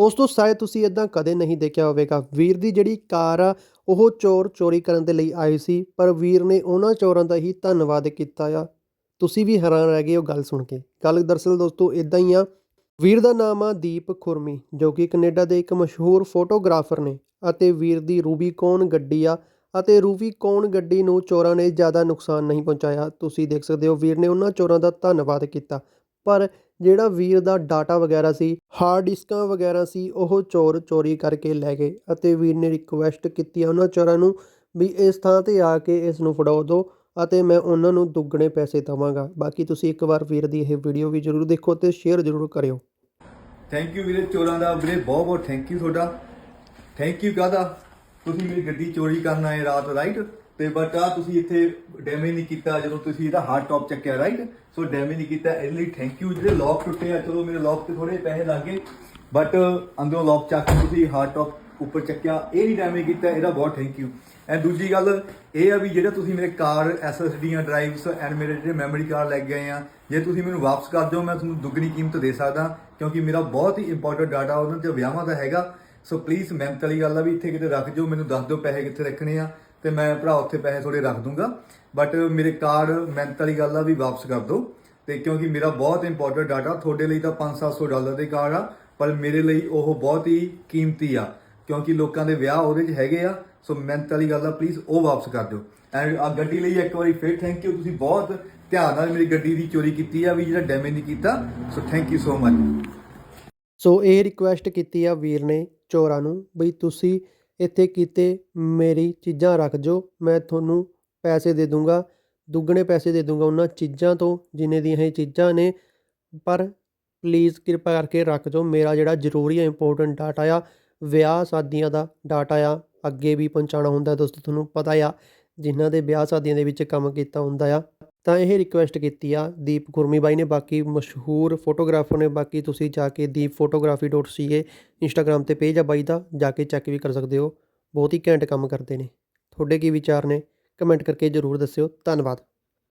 ਦੋਸਤੋ ਸ਼ਾਇਦ ਤੁਸੀਂ ਇਦਾਂ ਕਦੇ ਨਹੀਂ ਦੇਖਿਆ ਹੋਵੇਗਾ। ਵੀਰ ਦੀ ਜਿਹੜੀ ਕਾਰ ਆ, ਉਹ ਚੋਰ ਚੋਰੀ ਕਰਨ ਦੇ ਲਈ ਆਏ ਸੀ, ਪਰ ਵੀਰ ਨੇ ਉਹਨਾਂ ਚੋਰਾਂ ਦਾ ਹੀ ਧੰਨਵਾਦ ਕੀਤਾ ਆ। ਤੁਸੀਂ ਵੀ ਹੈਰਾਨ ਰਹਿ ਗਏ ਉਹ ਗੱਲ ਸੁਣ ਕੇ। ਗੱਲ ਦਰਅਸਲ ਦੋਸਤੋ ਇਦਾਂ ਹੀ ਆ। ਵੀਰ ਦਾ ਨਾਮ ਆ ਦੀਪ ਖੁਰਮੀ, ਜੋ ਕਿ ਕੈਨੇਡਾ ਦੇ ਇੱਕ ਮਸ਼ਹੂਰ ਫੋਟੋਗ੍ਰਾਫਰ ਨੇ ਅਤੇ ਵੀਰ ਦੀ ਰੂਬੀਕੌਨ ਗੱਡੀ ਆ ਅਤੇ ਰੂਬੀਕੌਨ ਗੱਡੀ ਨੂੰ ਚੋਰਾਂ ਨੇ ਜ਼ਿਆਦਾ ਨੁਕਸਾਨ ਨਹੀਂ ਪਹੁੰਚਾਇਆ। ਤੁਸੀਂ ਦੇਖ ਸਕਦੇ ਹੋ ਵੀਰ ਨੇ ਉਹਨਾਂ ਚੋਰਾਂ ਦਾ ਧੰਨਵਾਦ ਕੀਤਾ। ਪਰ ਜਿਹੜਾ ਵੀਰ ਦਾ ਡਾਟਾ ਵਗੈਰਾ ਸੀ ਹਾਰਡ ਡਿਸਕਾਂ ਵਗੈਰਾ ਸੀ, ਉਹ ਚੋਰ ਚੋਰੀ ਕਰਕੇ ਲੈ ਗਏ ਅਤੇ ਵੀਰ ਨੇ ਰਿਕੁਐਸਟ ਕੀਤੀ ਉਹਨਾਂ ਚੋਰਾਂ ਨੂੰ ਵੀ ਇਸ ਥਾਂ ਤੇ ਆ ਕੇ ਇਸ ਨੂੰ ਫੜਾਓ ਦਿਓ ਅਤੇ ਮੈਂ ਉਹਨਾਂ ਨੂੰ ਦੁੱਗਣੇ ਪੈਸੇ ਦੇਵਾਂਗਾ। ਬਾਕੀ ਤੁਸੀਂ ਇੱਕ ਵਾਰ ਵੀਰ ਦੀ ਇਹ ਵੀਡੀਓ ਵੀ ਜ਼ਰੂਰ ਦੇਖੋ ਤੇ ਸ਼ੇਅਰ ਜ਼ਰੂਰ ਕਰਿਓ। ਥੈਂਕ ਯੂ ਵੀਰੇ ਚੋਰਾਂ ਦਾ, ਵੀਰੇ ਬਹੁਤ ਬਹੁਤ ਥੈਂਕ ਯੂ ਤੁਹਾਡਾ। ਥੈਂਕ ਯੂ ਕਾਹਦਾ? ਤੁਸੀਂ ਮੇਰੀ ਗੱਡੀ ਚੋਰੀ ਕਰਨ ਆਏ ਰਾਤ ਰਾਈਟ ਤੇ ਬਟ ਆ ਤੁਸੀਂ ਇੱਥੇ ਡੈਮੇਜ ਨਹੀਂ ਕੀਤਾ, ਜਦੋਂ ਤੁਸੀਂ ਇਹਦਾ ਹਾਰਡ ਟੌਪ ਚੱਕਿਆ ਰਾਈਟ ਸੋ ਡੈਮੇਜ ਨਹੀਂ ਕੀਤਾ, ਇਹਦੇ ਲਈ ਥੈਂਕ ਯੂ ਜਿਹੜੇ ਲੌਕ ਟੁੱਟੇ ਆ, ਚਲੋ ਮੇਰੇ ਲੌਕ ਤੇ ਥੋੜੇ ਪੈਸੇ ਲੱਗ ਗਏ ਬਟ ਅੰਦਰੋਂ ਲੌਕ ਚੱਕ ਕੇ ਤੁਸੀਂ ਹਾਰਡ ਟੌਪ ਉੱਪਰ ਚੱਕਿਆ, ਇਹ ਨਹੀਂ ਡੈਮੇਜ ਕੀਤਾ, ਇਹਦਾ ਬਹੁਤ ਥੈਂਕ ਯੂ ਐਂਡ ਦੂਜੀ ਗੱਲ, ਇਹ ਆ ਵੀ ਜਿਹੜਾ ਤੁਸੀਂ ਮੇਰੇ ਕਾਰ ਐਸਐਸਡੀਆਂ ਡਰਾਈਵਸ ਐਂਡ ਮੇਰੇ ਜਿਹੜੇ ਮੈਮਰੀ ਕਾਰਡ ਲੈ ਗਏ ਆ, ਜੇ ਤੁਸੀਂ ਮੈਨੂੰ ਵਾਪਸ ਕਰ ਦਿਓ, ਮੈਂ ਤੁਹਾਨੂੰ ਦੁੱਗਣੀ ਕੀਮਤ ਦੇ ਸਕਦਾ, ਕਿਉਂਕਿ ਮੇਰਾ ਬਹੁਤ ਹੀ ਇੰਪੋਰਟੈਂਟ ਡਾਟਾ ਉਹਨਾਂ ਤੇ ਵਿਆਹਾਂ ਦਾ ਹੈਗਾ। ਸੋ ਪਲੀਜ਼ ਮਿਹਨਤ ਵਾਲੀ ਗੱਲ ਆ ਵੀ ਇੱਥੇ ਕਿਤੇ ਰੱਖ ਦਿਓ, ਮੈਨੂੰ ਦੱਸ ਦਿਓ ਪੈਸੇ ਕਿੱਥੇ ਰੱਖਣੇ ਆ। ਤੇ ਮੈਂ ਭਰਾ ਉੱਥੇ ਪੈਸੇ ਥੋੜੇ ਰੱਖ ਦੂੰਗਾ। ਬਟ ਮੇਰੇ ਕਾਰਡ ਮਿਹਨਤ ਵਾਲੀ ਗੱਲ ਆ ਵੀ ਵਾਪਸ ਕਰ ਦਿਓ ਤੇ ਕਿਉਂਕਿ ਮੇਰਾ ਬਹੁਤ ਇੰਪੋਰਟੈਂਟ ਡਾਟਾ ਤੁਹਾਡੇ ਲਈ ਤਾਂ 5-700 ਡਾਲਰ ਦੇ ਕਾਰਡ ਆ, ਪਰ ਮੇਰੇ ਲਈ ਉਹ ਬਹੁਤ ਹੀ ਕੀਮਤੀ ਆ। ਕਿਉਂਕਿ ਲੋਕਾਂ ਦੇ ਵਿਆਹ ਉਹਦੇ 'ਚ ਹੈਗੇ ਆ ਸੋ ਮਿਹਨਤ ਵਾਲੀ ਗੱਲ ਆ ਪਲੀਜ਼ ਉਹ ਵਾਪਸ ਕਰ ਦਿਓ। ਐਂਡ ਆ ਗੱਡੀ ਲਈ ਇੱਕ ਵਾਰੀ ਫੇਰ ਥੈਂਕ ਯੂ ਤੁਸੀਂ ਬਹੁਤ ਧਿਆਨ ਨਾਲ ਮੇਰੀ ਗੱਡੀ ਦੀ ਚੋਰੀ ਕੀਤੀ ਆ, ਵੀ ਜਿਹੜਾ ਡੈਮੇਜ ਨਹੀਂ ਕੀਤਾ। So thank you so much so ਇਹ ਰਿਕੁਐਸਟ ਕੀਤੀ ਆ ਵੀਰ ਨੇ ਚੋਰਾਂ ਨੂੰ, ਬਈ ਤੁਸੀਂ ਇੱਥੇ ਕਿਤੇ ਮੇਰੀ ਚੀਜ਼ਾਂ ਰੱਖ ਜੋ, ਮੈਂ ਤੁਹਾਨੂੰ ਪੈਸੇ ਦੇ ਦੂੰਗਾ, ਦੁੱਗਣੇ ਪੈਸੇ ਦੇ ਦੂੰਗਾ ਉਹਨਾਂ ਚੀਜ਼ਾਂ ਤੋਂ, ਜਿੰਨੇ ਦੀਆਂ ਇਹ ਚੀਜ਼ਾਂ ਨੇ। ਪਰ ਪਲੀਜ਼ ਕਿਰਪਾ ਕਰਕੇ ਰੱਖ ਜੋ, ਮੇਰਾ ਜਿਹੜਾ ਜ਼ਰੂਰੀ ਹੈ ਇੰਪੋਰਟੈਂਟ ਡਾਟਾ ਆ, ਵਿਆਹ ਸ਼ਾਦੀਆਂ ਦਾ ਡਾਟਾ ਆ, ਅੱਗੇ ਵੀ ਪਹੁੰਚਾਉਣਾ ਹੁੰਦਾ ਦੋਸਤੋ, ਤੁਹਾਨੂੰ ਪਤਾ ਆ। ਜਿਨ੍ਹਾਂ ਦੇ ਵਿਆਹ ਸ਼ਾਦੀਆਂ ਦੇ ਵਿੱਚ ਕੰਮ ਕੀਤਾ ਹੁੰਦਾ ਆ, ਤਾਂ ਇਹ ਰਿਕੁਐਸਟ ਕੀਤੀ ਆ ਦੀਪ ਗੁਰਮੀ ਬਾਈ ਨੇ, ਬਾਕੀ ਮਸ਼ਹੂਰ ਫੋਟੋਗ੍ਰਾਫਰ ਨੇ, ਬਾਕੀ ਤੁਸੀਂ ਜਾ ਕੇ deepphotography.ca ਇੰਸਟਾਗ੍ਰam ਤੇ ਪੇਜ ਆ ਬਾਈ ਦਾ, ਜਾ ਕੇ ਚੈੱਕ ਵੀ ਕਰ ਸਕਦੇ ਹੋ, ਬਹੁਤ ਹੀ ਘੈਂਟ ਕੰਮ ਕਰਦੇ ਨੇ, ਤੁਹਾਡੇ ਕੀ ਵਿਚਾਰ ਨੇ ਕਮੈਂਟ ਕਰਕੇ ਜ਼ਰੂਰ ਦੱਸਿਓ, ਧੰਨਵਾਦ।